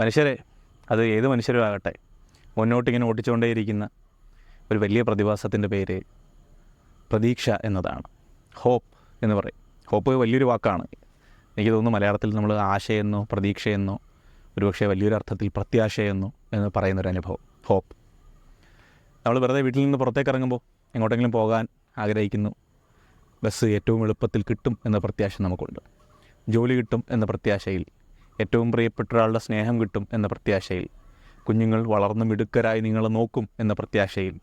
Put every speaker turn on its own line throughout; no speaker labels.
മനുഷ്യരെ അത് ഏത് മനുഷ്യരും ആകട്ടെ മുന്നോട്ടിങ്ങനെ ഓടിച്ചുകൊണ്ടേയിരിക്കുന്ന ഒരു വലിയ പ്രതിഭാസത്തിന്റെ പേര് പ്രതീക്ഷ എന്നതാണ്. ഹോപ്പ് എന്ന് പറയും. ഹോപ്പ് വലിയൊരു വാക്കാണ്. എനിക്ക് തോന്നുന്നു മലയാളത്തിൽ നമ്മൾ ആശയെന്നോ പ്രതീക്ഷയെന്നോ ഒരുപക്ഷെ വലിയൊരു അർത്ഥത്തിൽ പ്രത്യാശയെന്നോ എന്ന് പറയുന്നൊരു അനുഭവം. ഹോപ്പ്. നമ്മൾ വെറുതെ വീട്ടിൽ നിന്ന് പുറത്തേക്ക് ഇറങ്ങുമ്പോൾ എങ്ങോട്ടെങ്കിലും പോകാൻ ആഗ്രഹിക്കുന്നു. ബസ് ഏറ്റവും എളുപ്പത്തിൽ കിട്ടും എന്ന പ്രത്യാശ നമുക്കുണ്ട്. ജോലി കിട്ടും എന്ന പ്രത്യാശയിൽ ഏറ്റവും പ്രിയപ്പെട്ട ഒരാളുടെ സ്നേഹം കിട്ടും എന്ന പ്രത്യാശയിൽ. കുഞ്ഞുങ്ങൾ വളർന്ന് മിടുക്കരായി നിങ്ങളെ നോക്കും എന്ന പ്രത്യാശയിൽ.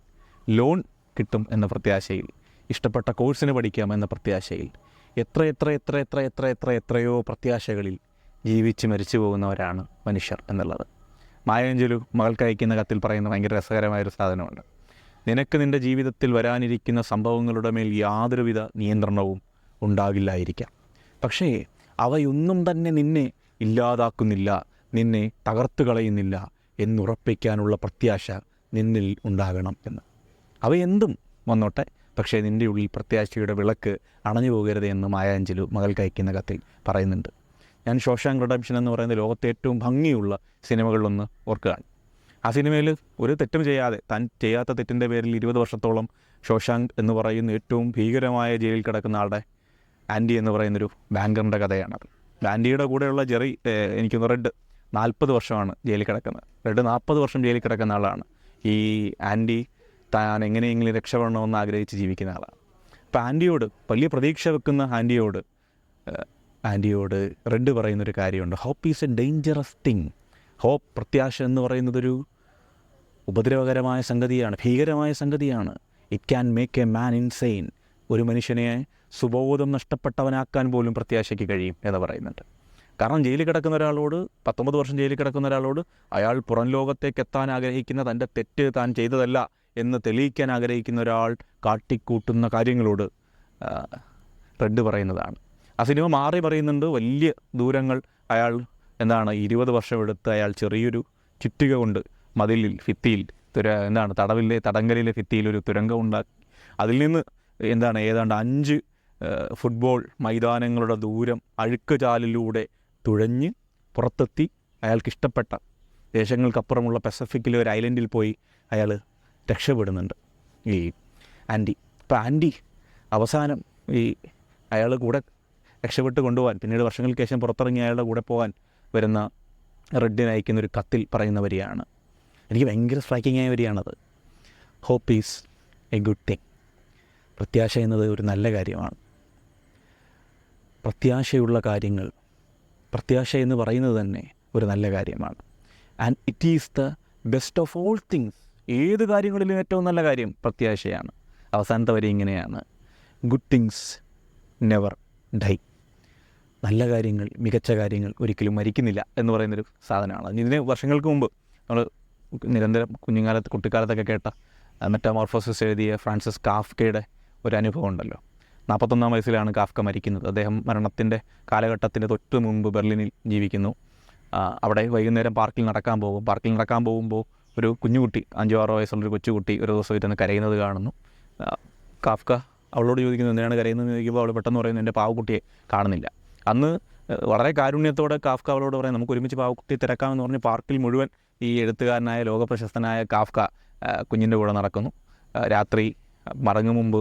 ലോൺ കിട്ടും എന്ന പ്രത്യാശയിൽ. ഇഷ്ടപ്പെട്ട കോഴ്സിന് പഠിക്കാം എന്ന പ്രത്യാശയിൽ. എത്ര എത്ര എത്ര എത്ര എത്ര എത്ര എത്രയോ പ്രത്യാശകളിൽ ജീവിച്ച് മരിച്ചു പോകുന്നവരാണ് മനുഷ്യർ എന്നുള്ളത്. മായാഞ്ചലു മകൾക്ക് അയക്കുന്ന കത്തിൽ പറയുന്ന ഭയങ്കര രസകരമായൊരു സാധനമുണ്ട്. നിനക്ക് നിന്റെ ജീവിതത്തിൽ വരാനിരിക്കുന്ന സംഭവങ്ങളുടെ മേൽ യാതൊരുവിധ നിയന്ത്രണവും ഉണ്ടാകില്ലായിരിക്കാം. പക്ഷേ അവയൊന്നും തന്നെ നിന്നെ ഇല്ലാതാക്കുന്നില്ല നിന്നെ തകർത്തു കളയുന്നില്ല എന്നുറപ്പിക്കാനുള്ള പ്രത്യാശ നിന്നിൽ ഉണ്ടാകണം എന്ന്. അവയെന്തും വന്നോട്ടെ പക്ഷേ നിന്റെ ഉള്ളിൽ പ്രത്യാശയുടെ വിളക്ക് അണഞ്ഞു പോകരുത് എന്ന് മായാഞ്ചലു മകൾക്ക് അയക്കുന്ന കത്തിൽ പറയുന്നുണ്ട്. ഞാൻ ഷോഷാങ് റിഡംഷൻ എന്ന് പറയുന്ന ലോകത്തെ ഏറ്റവും ഭംഗിയുള്ള സിനിമകളിലൊന്ന് ഓർക്കുകയാണ്. ആ സിനിമയിൽ ഒരു തെറ്റും ചെയ്യാതെ താൻ ചെയ്യാത്ത തെറ്റിന്റെ പേരിൽ ഇരുപത് വർഷത്തോളം ഷോഷാങ് എന്ന് പറയുന്ന ഏറ്റവും ഭീകരമായ ജയിലിൽ കിടക്കുന്ന ആളുടെ ആന്റി എന്ന് പറയുന്നൊരു ബാങ്കറിന്റെ കഥയാണത്. ആന്റിയുടെ കൂടെയുള്ള ജെറി എനിക്കൊന്ന് റെഡ് നാൽപ്പത് വർഷമാണ് ജയിലിൽ കിടക്കുന്നത്. റെഡ് നാൽപ്പത് വർഷം ജയിലിൽ കിടക്കുന്ന ആളാണ്. ഈ ആന്റി താൻ എങ്ങനെയെങ്കിലും രക്ഷപ്പെടണമെന്ന് ആഗ്രഹിച്ച് ജീവിക്കുന്ന ആളാണ്. അപ്പോൾ ആന്റിയോട് വലിയ പ്രതീക്ഷ വെക്കുന്ന ആന്റിയോട് ആന്റിയോട് റെഡ് പറയുന്നൊരു കാര്യമുണ്ട്. Hope is a dangerous thing. Hope പ്രത്യാശ എന്ന് പറയുന്നതൊരു ഉപദ്രവകരമായ സംഗതിയാണ് ഭീകരമായ സംഗതിയാണ്. It can make a man insane. ഒരു മനുഷ്യനെ സുബോധം നഷ്ടപ്പെട്ടവനാക്കാൻ പോലും പ്രത്യാശയ്ക്ക് കഴിയും എന്ന് പറയുന്നുണ്ട്. കാരണം ജയിലിൽ കിടക്കുന്ന ഒരാളോട് പത്തൊമ്പത് വർഷം ജയിലിൽ കിടക്കുന്ന ഒരാളോട് അയാൾ പുറം ലോകത്തേക്ക് എത്താൻ ആഗ്രഹിക്കുന്ന തന്റെ തെറ്റ് താൻ ചെയ്തതല്ല എന്ന് തെളിയിക്കാൻ ആഗ്രഹിക്കുന്ന ഒരാൾ കാട്ടിക്കൂട്ടുന്ന കാര്യങ്ങളോട് റെഡ് പറയുന്നതാണ്. ആ സിനിമ മാറി പറയുന്നുണ്ട് വലിയ ദൂരങ്ങൾ അയാൾ എന്താണ് ഇരുപത് വർഷം എടുത്ത് അയാൾ ചെറിയൊരു ചുറ്റിക കൊണ്ട് മതിലിൽ ഭിത്തിയിൽ തുര എന്താണ് തടവിലെ തടങ്കലിലെ ഭിത്തിയിൽ ഒരു തുരങ്കം ഉണ്ടാക്കി. അതിൽ നിന്ന് എന്താണ് ഏതാണ്ട് അഞ്ച് ഫുട്ബോൾ മൈതാനങ്ങളുടെ ദൂരം അഴുക്ക് ചാലിലൂടെ തുഴഞ്ഞ് പുറത്തെത്തി അയാൾക്ക് ഇഷ്ടപ്പെട്ട ദേശങ്ങൾക്കപ്പുറമുള്ള പസഫിക്കിലെ ഒരു ഐലൻഡിൽ പോയി അയാൾ രക്ഷപ്പെടുന്നുണ്ട്. ഈ ആന്റി അപ്പോൾ ആന്റി അവസാനം ഈ അയാൾ കൂടെ രക്ഷപ്പെട്ട് കൊണ്ടുപോകാൻ പിന്നീട് വർഷങ്ങൾക്ക് ശേഷം പുറത്തിറങ്ങി അയാളുടെ കൂടെ പോകാൻ വരുന്ന റെഡിന് അയക്കുന്ന ഒരു കത്തിൽ പറയുന്ന വരിയാണ് എനിക്ക് ഭയങ്കര സ്ട്രൈക്കിംഗ് ആയ വരിയാണത് hope is a good thing പ്രത്യാശ എന്നത് ഒരു നല്ല കാര്യമാണ്. പ്രത്യാശയുള്ള കാര്യങ്ങൾ. പ്രത്യാശ എന്ന് പറയുന്നത് തന്നെ ഒരു നല്ല കാര്യമാണ്. And it is the best of all things ഏത് കാര്യങ്ങളിലും ഏറ്റവും നല്ല കാര്യം പ്രത്യാശയാണ്. അവസാനത്തെ വരെ ഇങ്ങനെയാണ്. ഗുഡ് തിങ്സ് നെവർ ഡൈ നല്ല കാര്യങ്ങൾ മികച്ച കാര്യങ്ങൾ ഒരിക്കലും മരിക്കുന്നില്ല എന്ന് പറയുന്നൊരു സാധനമാണ്. ഇതിന് വർഷങ്ങൾക്ക് മുമ്പ് നമ്മൾ നിരന്തരം കുഞ്ഞുകാലത്ത് കുട്ടിക്കാലത്തൊക്കെ കേട്ട മെറ്റാമോർഫോസിസ് എഴുതിയ ഫ്രാൻസിസ് കാഫ്കയുടെ ഒരു അനുഭവം ഉണ്ടല്ലോ. നാൽപ്പത്തൊന്നാം വയസ്സിലാണ് കാഫ്ക മരിക്കുന്നത്. അദ്ദേഹം മരണത്തിന്റെ കാലഘട്ടത്തിന്റെ തൊട്ട് മുമ്പ് ബെർലിനിൽ ജീവിക്കുന്നു. അവിടെ വൈകുന്നേരം പാർക്കിൽ നടക്കാൻ പോകും. പാർക്കിൽ നടക്കാൻ പോകുമ്പോൾ ഒരു കുഞ്ഞുകുട്ടി അഞ്ചോ ആറോ വയസ്സുള്ളൊരു കൊച്ചുകുട്ടി ഒരു ദിവസം ഇരുന്ന് കരയുന്നത് കാണുന്നു. കാഫ്ക അവളോട് ചോദിക്കുന്നു എന്തിനാണ് കരയുന്നത് ചോദിക്കുമ്പോൾ അവൾ പെട്ടെന്ന് പറയുന്നു എന്റെ പാവക്കുട്ടിയെ കാണുന്നില്ല. അന്ന് വളരെ കാരുണ്യത്തോടെ കാഫ്ക അവളോട് പറയാം നമുക്ക് ഒരുമിച്ച് പാവക്കുട്ടിയെ തിരക്കാമെന്ന് പറഞ്ഞ് പാർക്കിൽ മുഴുവൻ ഈ എഴുത്തുകാരനായ ലോകപ്രശസ്തനായ കാഫ്ക കുഞ്ഞിന്റെ കൂടെ നടക്കുന്നു. രാത്രി മടങ്ങും മുമ്പ്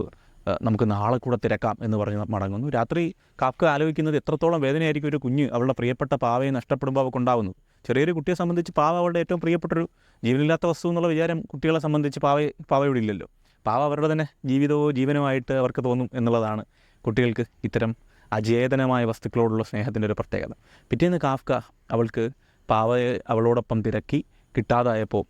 നമുക്ക് നാളെ കൂടെ തിരക്കാം എന്ന് പറഞ്ഞ് മടങ്ങുന്നു. രാത്രി കാക്ക ആലോചിക്കുന്നത് എത്രത്തോളം വേദനയായിരിക്കും ഒരു കുഞ്ഞ് അവളുടെ പ്രിയപ്പെട്ട പാവയെ നഷ്ടപ്പെടുമ്പോൾ അവൾക്ക് ഉണ്ടാവുന്നത് ചെറിയൊരു കുട്ടിയെ സംബന്ധിച്ച് പാവ അവളുടെ ഏറ്റവും പ്രിയപ്പെട്ടൊരു ജീവനില്ലാത്ത വസ്തു എന്നുള്ള വിചാരം കുട്ടികളെ സംബന്ധിച്ച് പാവ പാവയോട് ഇല്ലല്ലോ പാവ അവരുടെ തന്നെ ജീവിതവും ജീവനുമായിട്ട് അവർക്ക് തോന്നും എന്നുള്ളതാണ് കുട്ടികൾക്ക് ഇത്തരം അചേതനമായ വസ്തുക്കളോടുള്ള സ്നേഹത്തിന്റെ ഒരു പ്രത്യേകത. പിറ്റേന്ന് കാഫ്ക അവൾക്ക് പാവയെ അവളോടൊപ്പം തിരക്കി കിട്ടാതായപ്പോൾ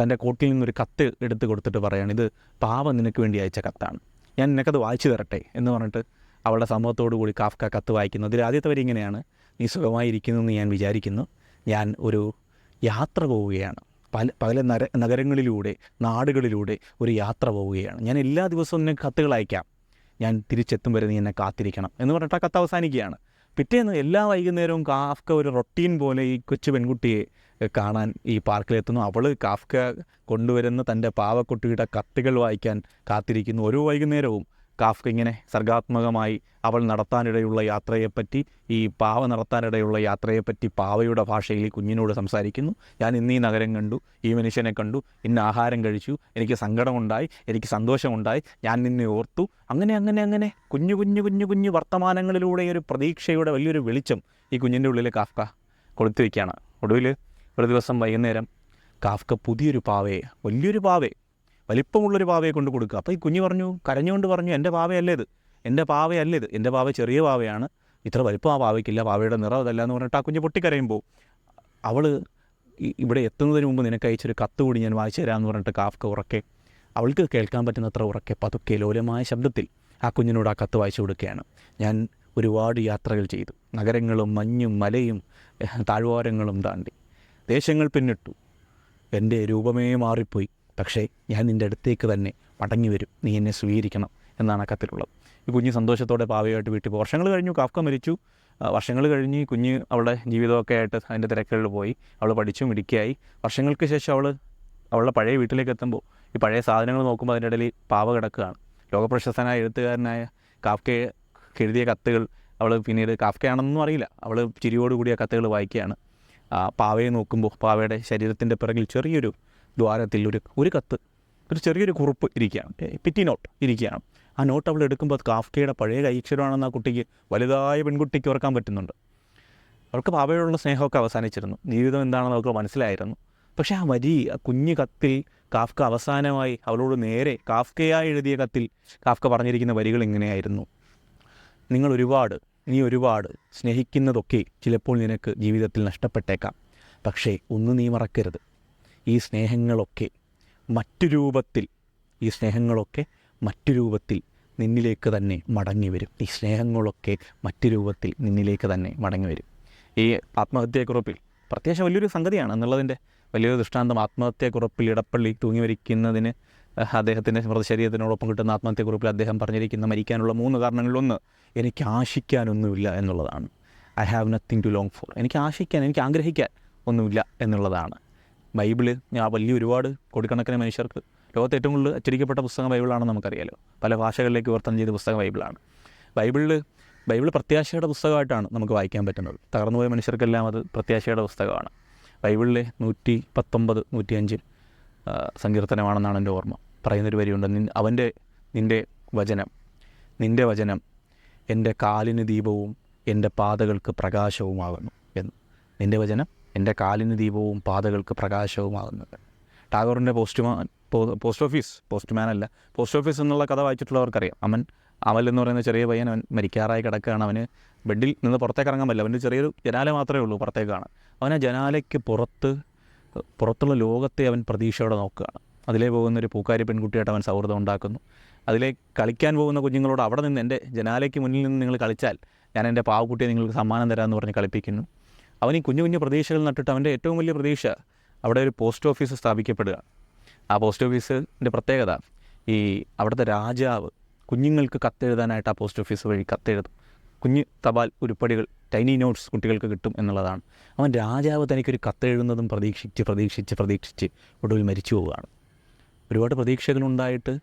തന്റെ കോട്ടിൽ നിന്നൊരു കത്ത് എടുത്ത് കൊടുത്തിട്ട് പറയാണ് ഇത് പാവ നിനക്ക് വേണ്ടി അയച്ച കത്താണ്. ഞാൻ നിനക്കത് വായിച്ചു തരട്ടെ എന്ന് പറഞ്ഞിട്ട് അവളുടെ സമൂഹത്തോടു കൂടി കാഫ്ക കത്ത് വായിക്കുന്നു. അതിൽ ആദ്യത്തെ വരി ഇങ്ങനെയാണ്. നീ സുഖമായിരിക്കുന്നു എന്ന് ഞാൻ വിചാരിക്കുന്നു. ഞാൻ ഒരു യാത്ര പോവുകയാണ്. പല പല നര നഗരങ്ങളിലൂടെ നാടുകളിലൂടെ ഒരു യാത്ര പോവുകയാണ്. ഞാൻ എല്ലാ ദിവസവും നിനക്ക് കത്തുകൾ അയക്കാം. ഞാൻ തിരിച്ചെത്തും വരെ നീ എന്നെ കാത്തിരിക്കണം. എന്ന് പറഞ്ഞിട്ട് ആ കത്ത് അവസാനിക്കുകയാണ്. പിറ്റേന്ന് എല്ലാ വൈകുന്നേരവും കാഫ്ക ഒരു റൊട്ടീൻ പോലെ ഈ കൊച്ചു പെൺകുട്ടിയെ കാണാൻ ഈ പാർക്കിലെത്തുന്നു. അവൾ കാഫ്ക കൊണ്ടുവരുന്ന തന്റെ പാവക്കുട്ടിയുടെ കത്തുകൾ വായിക്കാൻ കാത്തിരിക്കുന്നു. ഓരോ വൈകുന്നേരവും കാഫ്ക ഇങ്ങനെ സർഗാത്മകമായി അവൾ നടത്താനിടയുള്ള യാത്രയെപ്പറ്റി ഈ പാവ നടത്താനിടയുള്ള യാത്രയെപ്പറ്റി പാവയുടെ ഭാഷയിൽ കുഞ്ഞിനോട് സംസാരിക്കുന്നു. ഞാൻ ഇന്ന് ഈ നഗരം കണ്ടു ഈ മനുഷ്യനെ കണ്ടു ഇന്ന് ആഹാരം കഴിച്ചു എനിക്ക് സങ്കടമുണ്ടായി എനിക്ക് സന്തോഷമുണ്ടായി ഞാൻ നിന്നെ ഓർത്തു. അങ്ങനെ അങ്ങനെ അങ്ങനെ കുഞ്ഞു കുഞ്ഞു കുഞ്ഞു കുഞ്ഞു വർത്തമാനങ്ങളിലൂടെ ഒരു പ്രതീക്ഷയുടെ വലിയൊരു വെളിച്ചം ഈ കുഞ്ഞിന്റെ ഉള്ളിൽ കാഫ്ക കൊളുത്തി വയ്ക്കുകയാണ് ഒടുവിൽ ഒരു ദിവസം വൈകുന്നേരം കാഫ്ക പുതിയൊരു പാവയെ വലിയൊരു പാവയെ വലിപ്പമുള്ളൊരു പാവയെ കൊണ്ട് കൊടുക്കുക. അപ്പോൾ ഈ കുഞ്ഞ് പറഞ്ഞു കരഞ്ഞുകൊണ്ട് പറഞ്ഞു എന്റെ പാവയല്ലേ ഇത്? എന്റെ പാവയല്ലേ ഇത്? എന്റെ പാവ ചെറിയ പാവയാണ്. ഇത്ര വലിപ്പം ആ പാവയ്ക്കില്ല പാവയുടെ നിറം അതല്ല എന്ന് പറഞ്ഞിട്ട് ആ കുഞ്ഞ് പൊട്ടിക്കരയുമ്പോൾ അവൾ ഇവിടെ എത്തുന്നതിന് മുമ്പ് നിനക്ക് അയച്ചൊരു കത്ത് കൂടി ഞാൻ വായിച്ചു തരാമെന്ന് പറഞ്ഞിട്ട് കാഫ്ക ഉറക്കെ അവൾക്ക് കേൾക്കാൻ പറ്റുന്നത്ര ഉറക്കെ പതുക്കെ ലോലമായ ശബ്ദത്തിൽ ആ കുഞ്ഞിനോട് ആ കത്ത് വായിച്ചു കൊടുക്കുകയാണ്. ഞാൻ ഒരുപാട് യാത്രകൾ ചെയ്തു. നഗരങ്ങളും മഞ്ഞും മലയും താഴ്വാരങ്ങളും താണ്ടി. ദേശങ്ങൾ പിന്നിട്ടു. എന്റെ രൂപമേ മാറിപ്പോയി. പക്ഷേ ഞാൻ നിന്റെ അടുത്തേക്ക് തന്നെ മടങ്ങി വരും. നീ എന്നെ സ്വീകരിക്കണം എന്നാണ് ആ കത്തിലുള്ളത്. ഈ കുഞ്ഞ് സന്തോഷത്തോടെ പാവയായിട്ട് വീട്ടിൽ പോയി. വർഷങ്ങൾ കഴിഞ്ഞു കാഫ്ക മരിച്ചു. വർഷങ്ങൾ കഴിഞ്ഞ് കുഞ്ഞ് അവളുടെ ജീവിതമൊക്കെ ആയിട്ട് അതിന്റെ തിരക്കുകളിൽ പോയി. അവൾ പഠിച്ചു മിടുക്കിയായി. വർഷങ്ങൾക്ക് ശേഷം അവൾ അവളുടെ പഴയ വീട്ടിലേക്ക് എത്തുമ്പോൾ ഈ പഴയ സാധനങ്ങൾ നോക്കുമ്പോൾ അതിന്റെ ഇടയിൽ പാവ കിടക്കുകയാണ്. ലോകപ്രശസ്തനായ എഴുത്തുകാരനായ കാഫ്കയെ എഴുതിയ കത്തുകൾ അവൾ പിന്നീട് കാഫ്കയാണെന്നൊന്നും അറിയില്ല. അവൾ ചിരിയോടുകൂടി ആ കത്തുകൾ വായിക്കുകയാണ്. പാവയെ നോക്കുമ്പോൾ പാവയുടെ ശരീരത്തിന്റെ പിറകിൽ ചെറിയൊരു ദ്വാരത്തിൽ ഒരു ഒരു കത്ത് ഒരു ചെറിയൊരു കുറിപ്പ് ഇരിക്കുകയാണ്. പിറ്റി നോട്ട് ഇരിക്കുകയാണ്. ആ നോട്ട് അവൾ എടുക്കുമ്പോൾ അത് കാഫ്കയുടെ പഴയ കൈക്ഷരമാണെന്ന് ആ കുട്ടിക്ക് വലുതായ പെൺകുട്ടിക്ക് ഓർക്കാൻ പറ്റുന്നുണ്ട്. അവൾക്ക് പാവയോടുള്ള സ്നേഹമൊക്കെ അവസാനിച്ചിരുന്നു. ജീവിതം എന്താണെന്ന് അവൾക്ക് മനസ്സിലായിരുന്നു. പക്ഷേ ആ വരി ആ കുഞ്ഞു കത്തിൽ കാഫ്ക അവസാനമായി അവളോട് നേരെ കാഫ്കയായി എഴുതിയ കത്തിൽ കാഫ്ക പറഞ്ഞിരിക്കുന്ന വരികൾ ഇങ്ങനെയായിരുന്നു. നിങ്ങൾ ഒരുപാട് നീ ഒരുപാട് സ്നേഹിക്കുന്നതൊക്കെ ചിലപ്പോൾ നിനക്ക് ജീവിതത്തിൽ നഷ്ടപ്പെട്ടേക്കാം. പക്ഷേ ഒന്ന് നീ മറക്കരുത്. ഈ സ്നേഹങ്ങളൊക്കെ മറ്റു രൂപത്തിൽ ഈ സ്നേഹങ്ങളൊക്കെ മറ്റു രൂപത്തിൽ നിന്നിലേക്ക് തന്നെ മടങ്ങി വരും. ഈ സ്നേഹങ്ങളൊക്കെ മറ്റു രൂപത്തിൽ നിന്നിലേക്ക് തന്നെ മടങ്ങി വരും. ഈ ആത്മഹത്യക്കുറിപ്പിൽ പ്രത്യേകിച്ച് വലിയൊരു സംഗതിയാണ് എന്നുള്ളതിന്റെ വലിയൊരു ദൃഷ്ടാന്തം ആത്മഹത്യക്കുറിപ്പിൽ ഇടപ്പള്ളി തൂങ്ങി മരിക്കുന്നതിന് അഹ് അദ്ദേഹത്തിന്റെ മൃതശരീരത്തിനോടൊപ്പം കിട്ടുന്ന ആത്മഹത്യക്കുറിപ്പിൽ അദ്ദേഹം പറഞ്ഞിരിക്കുന്ന മരിക്കാനുള്ള മൂന്ന് കാരണങ്ങളിലൊന്ന് എനിക്ക് ആശിക്കാനൊന്നുമില്ല എന്നുള്ളതാണ്. I have nothing to long for എനിക്ക് ആശിക്കാൻ എനിക്ക് ആഗ്രഹിക്കാൻ ഒന്നുമില്ല എന്നുള്ളതാണ്. ബൈബിൾ ആ വലിയ ഒരുപാട് കോടിക്കണക്കിന് മനുഷ്യർക്ക് ലോകത്ത് ഏറ്റവും കൂടുതൽ അച്ചടിക്കപ്പെട്ട പുസ്തകം ബൈബിളാണെന്ന് നമുക്കറിയാലോ. പല ഭാഷകളിലേക്ക് വിവർത്തനം ചെയ്ത പുസ്തകം ബൈബിളാണ്. ബൈബിളിൽ ബൈബിൾ പ്രത്യാശയുടെ പുസ്തകമായിട്ടാണ് നമുക്ക് വായിക്കാൻ പറ്റുന്നത്. തകർന്നുപോയ മനുഷ്യർക്കെല്ലാം അത് പ്രത്യാശയുടെ പുസ്തകമാണ്. ബൈബിളിലെ നൂറ്റി പത്തൊമ്പത് നൂറ്റിയഞ്ച് ആ, സങ്കീർത്തനമാണെന്നാണ് എന്റെ ഓർമ്മ. പറയുന്നൊരു വരിയുണ്ട് നിൻ അവന്റെ നിന്റെ വചനം നിന്റെ വചനം എന്റെ കാലിന് ദീപവും എന്റെ പാതകൾക്ക് പ്രകാശവുമാകുന്നു എന്ന്. നിന്റെ വചനം എന്റെ കാലിന് ദീപവും പാതകൾക്ക് പ്രകാശവുമാകുന്നു. ടാഗോറിന്റെ പോസ്റ്റ്മാൻ പോസ്റ്റ് ഓഫീസ് പോസ്റ്റ്മാൻ അല്ല പോസ്റ്റ് ഓഫീസ് എന്നുള്ള കഥ വായിച്ചിട്ടുള്ളവർക്കറിയാം. അവൻ അമൽ എന്ന് പറയുന്ന ചെറിയ പയ്യൻ അവൻ മരിക്കാറായി കിടക്കുകയാണ്. അവന് ബെഡിൽ നിന്ന് പുറത്തേക്ക് ഇറങ്ങാൻ പറ്റില്ല. അവന്റെ ചെറിയൊരു ജനാല മാത്രമേ ഉള്ളൂ പുറത്തേക്കാണ് അവൻ ആ ജനാലയ്ക്ക് പുറത്ത് പുറത്തുള്ള ലോകത്തെ അവൻ പ്രതീക്ഷയോടെ നോക്കുകയാണ്. അതിലേ പോകുന്ന ഒരു പൂക്കാരി പെൺകുട്ടിയായിട്ട് അവൻ സൗഹൃദം ഉണ്ടാക്കുന്നു. അതിലേ കളിക്കാൻ പോകുന്ന കുഞ്ഞുങ്ങളോട് അവിടെ നിന്ന് എന്റെ ജനാലയ്ക്ക് മുന്നിൽ നിന്ന് നിങ്ങൾ കളിച്ചാൽ ഞാൻ എന്റെ പാവക്കുട്ടിയെ നിങ്ങൾക്ക് സമ്മാനം തരാമെന്ന് പറഞ്ഞ് കളിപ്പിക്കുന്നു. അവൻ ഈ കുഞ്ഞു കുഞ്ഞു പ്രതീക്ഷകൾ നട്ടിട്ട് അവന്റെ ഏറ്റവും വലിയ പ്രതീക്ഷ അവിടെ ഒരു പോസ്റ്റ് ഓഫീസ് സ്ഥാപിക്കപ്പെടുക. ആ പോസ്റ്റ് ഓഫീസിന്റെ പ്രത്യേകത ഈ അവിടുത്തെ രാജാവ് കുഞ്ഞുങ്ങൾക്ക് കത്തെഴുതാനായിട്ട് ആ പോസ്റ്റ് ഓഫീസ് വഴി കത്തെഴുതും. കുഞ്ഞ് തപാൽ ഉരുപ്പടികൾ ടൈനി നോട്ട്സ് കുട്ടികൾക്ക് കിട്ടും എന്നുള്ളതാണ്. അവൻ രാജാവ് തനിക്കൊരു കത്തെഴുതുന്നതും പ്രതീക്ഷിച്ച് പ്രതീക്ഷിച്ച് പ്രതീക്ഷിച്ച് ഒടുവിൽ മരിച്ചു പോവുകയാണ്. ഒരുപാട് പ്രതീക്ഷകളുണ്ടായിട്ട്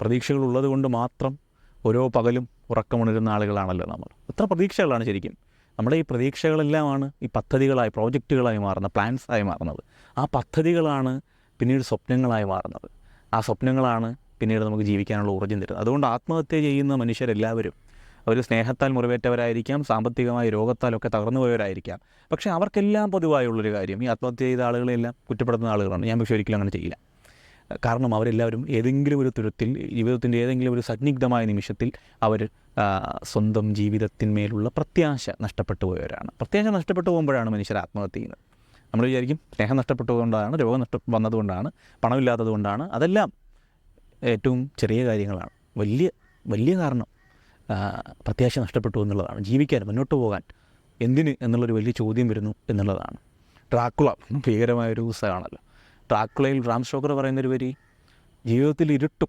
പ്രതീക്ഷകളുള്ളത് കൊണ്ട് മാത്രം ഓരോ പകലും ഉറക്കമുണരുന്ന ആളുകളാണല്ലോ നമ്മൾ. എത്ര പ്രതീക്ഷകളാണ് ശരിക്കും. നമ്മുടെ ഈ പ്രതീക്ഷകളെല്ലാമാണ് ഈ പദ്ധതികളായി പ്രോജക്റ്റുകളായി മാറുന്ന പ്ലാൻസ് ആയി മാറുന്നത്. ആ പദ്ധതികളാണ് പിന്നീട് സ്വപ്നങ്ങളായി മാറുന്നത്. ആ സ്വപ്നങ്ങളാണ് പിന്നീട് നമുക്ക് ജീവിക്കാനുള്ള ഊർജം തരുന്നത്. അതുകൊണ്ട് ആത്മഹത്യ ചെയ്യുന്ന മനുഷ്യരെല്ലാവരും അവർ സ്നേഹത്താൽ മുറിവേറ്റവരായിരിക്കാം സാമ്പത്തികമായ രോഗത്താലൊക്കെ തകർന്നു പോയവരായിരിക്കാം പക്ഷേ അവർക്കെല്ലാം പൊതുവായുള്ളൊരു കാര്യം ഈ ആത്മഹത്യ ചെയ്ത ആളുകളെല്ലാം കുറ്റപ്പെടുത്തുന്ന ആളുകളാണ്. ഞാൻ പക്ഷേ ഒരിക്കലും അങ്ങനെ ചെയ്യില്ല. കാരണം അവരെല്ലാവരും ഏതെങ്കിലും ഒരു തുരത്തിൽ ജീവിതത്തിന്റെ ഏതെങ്കിലും ഒരു സന്നിഗ്ധമായ നിമിഷത്തിൽ അവർ സ്വന്തം ജീവിതത്തിന്മേലുള്ള പ്രത്യാശ നഷ്ടപ്പെട്ടു പോയവരാണ്. പ്രത്യാശ നഷ്ടപ്പെട്ടു പോകുമ്പോഴാണ് മനുഷ്യർ ആത്മഹത്യ ചെയ്യുന്നത്. നമ്മൾ വിചാരിക്കും സ്നേഹം നഷ്ടപ്പെട്ടതുകൊണ്ടാണ് രോഗം നഷ്ട വന്നതുകൊണ്ടാണ് പണമില്ലാത്തത് കൊണ്ടാണ് അതെല്ലാം ഏറ്റവും ചെറിയ കാര്യങ്ങളാണ്. വലിയ വലിയ കാരണം. പ്രത്യാശ നഷ്ടപ്പെട്ടു എന്നുള്ളതാണ്. ജീവിക്കാൻ മുന്നോട്ട് പോകാൻ എന്തിന് എന്നുള്ളൊരു വലിയ ചോദ്യം വരുന്നു എന്നുള്ളതാണ്. ട്രാക്കുള ഭീകരമായൊരു പുസ്തകമാണല്ലോ ട്രാക്കുളയിൽ റാം ഷോക്കർ പറയുന്നൊരു വരി ജീവിതത്തിൽ ഇരുട്ടും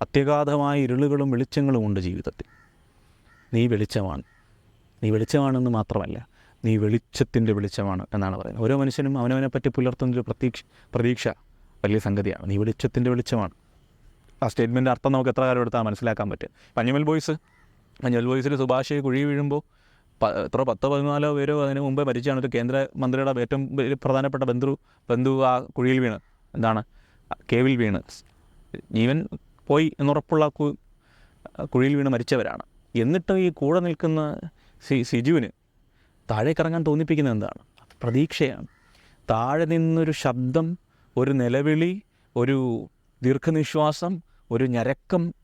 അത്യഗാധമായ ഇരുളുകളും വെളിച്ചങ്ങളും ഉണ്ട് ജീവിതത്തിൽ. നീ വെളിച്ചമാണ്. നീ വെളിച്ചമാണെന്ന് മാത്രമല്ല നീ വെളിച്ചത്തിന്റെ വെളിച്ചമാണ് എന്നാണ് പറയുന്നത്. ഓരോ മനുഷ്യനും അവനവനെ പറ്റി പുലർത്തുന്നൊരു പ്രതീക്ഷ പ്രതീക്ഷ വലിയ സംഗതിയാണ്. നീ വെളിച്ചത്തിന്റെ വെളിച്ചമാണ്. ആ സ്റ്റേറ്റ്മെന്റ് അർത്ഥം നമുക്ക് എത്ര കാലം എടുത്താൽ മനസ്സിലാക്കാൻ പറ്റും? പഞ്ഞമൽ ബോയ്സ് മഞ്ഞുമൽ വോയിസിൽ സുഭാഷ് കുഴി വീഴുമ്പോൾ എത്ര പത്തോ പതിനാലോ പേരോ അതിന് മുമ്പേ മരിച്ചാണ്. ഒരു കേന്ദ്ര മന്ത്രിയുടെ ഏറ്റവും പ്രധാനപ്പെട്ട ബന്ധു ബന്ധു ആ കുഴിയിൽ വീണ്. എന്താണ്? കേവിൽ വീണ്. ജീവൻ പോയി എന്നുറപ്പുള്ള കു- കുഴിയിൽ വീണ് മരിച്ചവരാണ്. എന്നിട്ട് ഈ കൂടെ നിൽക്കുന്ന സി സിജുവിന് താഴേക്ക് ഇറങ്ങാൻ തോന്നിപ്പിക്കുന്നത് എന്താണ്? പ്രതീക്ഷയാണ്. താഴെ നിന്നൊരു ശബ്ദം ഒരു നിലവിളി ഒരു ദീർഘനിശ്വാസം ഒരു ഞരക്കം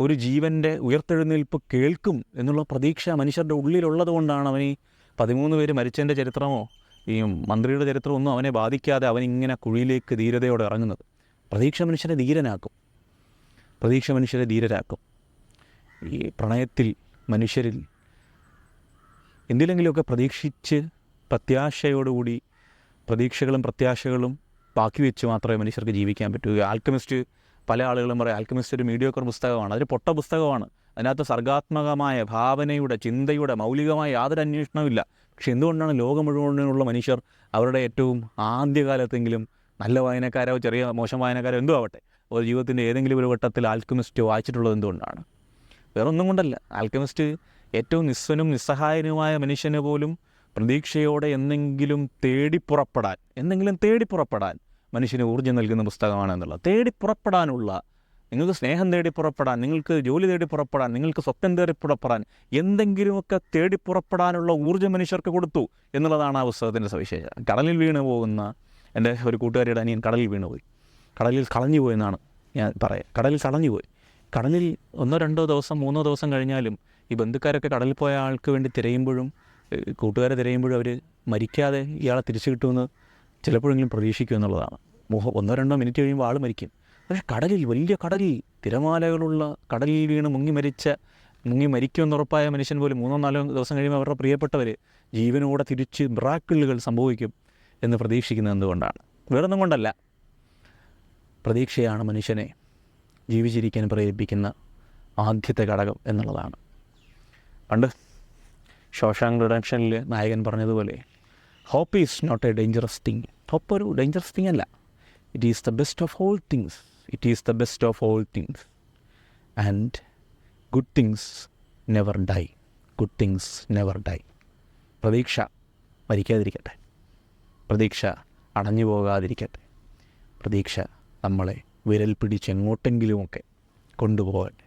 ഒരു ജീവന്റെ ഉയർത്തെഴുന്നേൽപ്പ് കേൾക്കും എന്നുള്ള പ്രതീക്ഷ മനുഷ്യരുടെ ഉള്ളിലുള്ളത് കൊണ്ടാണ് അവൻ ഈ പതിമൂന്ന് പേര് മരിച്ചതിന്റെ ചരിത്രമോ ഈ മന്ത്രിയുടെ ചരിത്രമൊന്നും അവനെ ബാധിക്കാതെ അവനിങ്ങനെ കുഴിയിലേക്ക് ധീരതയോടെ ഇറങ്ങുന്നത്. പ്രതീക്ഷ മനുഷ്യനെ ധീരനാക്കും. പ്രതീക്ഷ മനുഷ്യരെ ധീരരാക്കും. ഈ പ്രണയത്തിൽ മനുഷ്യരിൽ എന്തിലെങ്കിലുമൊക്കെ പ്രതീക്ഷിച്ച് പ്രത്യാശയോടുകൂടി പ്രതീക്ഷകളും പ്രത്യാശകളും ബാക്കി വെച്ച് മാത്രമേ മനുഷ്യർക്ക് ജീവിക്കാൻ പറ്റൂ. ആൽക്കമിസ്റ്റ് പല ആളുകളും പറയും ആൽക്കമിസ്റ്റ് ഒരു മീഡിയോക്കർ പുസ്തകമാണ്. അതൊരു പൊട്ട പുസ്തകമാണ്. അതിനകത്ത് സർഗാത്മകമായ ഭാവനയുടെ ചിന്തയുടെ മൗലികമായ യാതൊരു അന്വേഷണവുമില്ല പക്ഷെ എന്തുകൊണ്ടാണ് ലോകം മുഴുവനുള്ള മനുഷ്യർ അവരുടെ ഏറ്റവും ആദ്യകാലത്തെങ്കിലും നല്ല വായനക്കാരോ ചെറിയ മോശം വായനക്കാരോ എന്തോ ആവട്ടെ ഒരു ജീവിതത്തിന്റെ ഏതെങ്കിലും ഒരു ഘട്ടത്തിൽ ആൽക്കമിസ്റ്റ് വായിച്ചിട്ടുള്ളത് എന്തുകൊണ്ടാണ്? വേറെ ഒന്നും കൊണ്ടല്ല. ആൽക്കമിസ്റ്റ് ഏറ്റവും നിസ്വനും നിസ്സഹായനുമായ മനുഷ്യന് പോലും പ്രതീക്ഷയോടെ എന്തെങ്കിലും തേടി പുറപ്പെടാൻ എന്തെങ്കിലും തേടി പുറപ്പെടാൻ മനുഷ്യന് ഊർജം നൽകുന്ന പുസ്തകമാണ് എന്നുള്ളത്. തേടി പുറപ്പെടാനുള്ള നിങ്ങൾക്ക് സ്നേഹം തേടി പുറപ്പെടാൻ നിങ്ങൾക്ക് ജോലി തേടി പുറപ്പെടാൻ നിങ്ങൾക്ക് സ്വപ്നം തേടി പുറപ്പെടാൻ എന്തെങ്കിലുമൊക്കെ തേടി പുറപ്പെടാനുള്ള ഊർജം മനുഷ്യർക്ക് കൊടുത്തു എന്നുള്ളതാണ് ആ പുസ്തകത്തിന്റെ സവിശേഷത. കടലിൽ വീണ് പോകുന്ന എന്റെ ഒരു കൂട്ടുകാരിയുടെ അനിയൻ കടലിൽ വീണുപോയി കടലിൽ കളഞ്ഞു പോയെന്നാണ് ഞാൻ പറയാം കടലിൽ കളഞ്ഞു പോയി. കടലിൽ ഒന്നോ രണ്ടോ ദിവസം മൂന്നോ ദിവസം കഴിഞ്ഞാലും ഈ ബന്ധുക്കാരൊക്കെ കടലിൽ പോയ ആൾക്ക് വേണ്ടി തിരയുമ്പോഴും കൂട്ടുകാരെ തിരയുമ്പോഴും അവർ മരിക്കാതെ ഇയാളെ തിരിച്ചു കിട്ടുമെന്ന് ചിലപ്പോഴെങ്കിലും പ്രതീക്ഷിക്കും എന്നുള്ളതാണ്. മുഖം ഒന്നോ രണ്ടോ മിനിറ്റ് കഴിയുമ്പോൾ ആൾ മരിക്കും. പക്ഷേ കടലിൽ വലിയ കടലിൽ തിരമാലകളുള്ള കടലിൽ വീണ് മുങ്ങി മരിച്ച മുങ്ങി മരിക്കുമെന്നുറപ്പായ മനുഷ്യൻ പോലും മൂന്നോ നാലോ ദിവസം കഴിയുമ്പോൾ അവരുടെ പ്രിയപ്പെട്ടവർ ജീവനോടെ തിരിച്ച് ബ്രാക്കിളുകൾ സംഭവിക്കും എന്ന് പ്രതീക്ഷിക്കുന്നത് എന്തുകൊണ്ടാണ്? വേറൊന്നും കൊണ്ടല്ല. പ്രതീക്ഷയാണ് മനുഷ്യനെ ജീവിച്ചിരിക്കാൻ പ്രേരിപ്പിക്കുന്ന ആദ്യത്തെ ഘടകം എന്നുള്ളതാണ്. പണ്ട് ഷോഷാങ് റിഡക്ഷനിൽ നായകൻ പറഞ്ഞതുപോലെ hope is not a dangerous thing hope ഒരു ഡേഞ്ചറസ് തിങ് അല്ല. It is the best of all things it is the best of all things and good things never die good things never die പ്രതീക്ഷ മരിക്കാതിരിക്കട്ടെ. പ്രതീക്ഷ അടഞ്ഞു പോകാതിരിക്കട്ടെ. പ്രതീക്ഷ നമ്മളെ വിരൽ പിടിച്ച് എങ്ങോട്ടെങ്കിലുമൊക്കെ കൊണ്ടുപോകട്ടെ.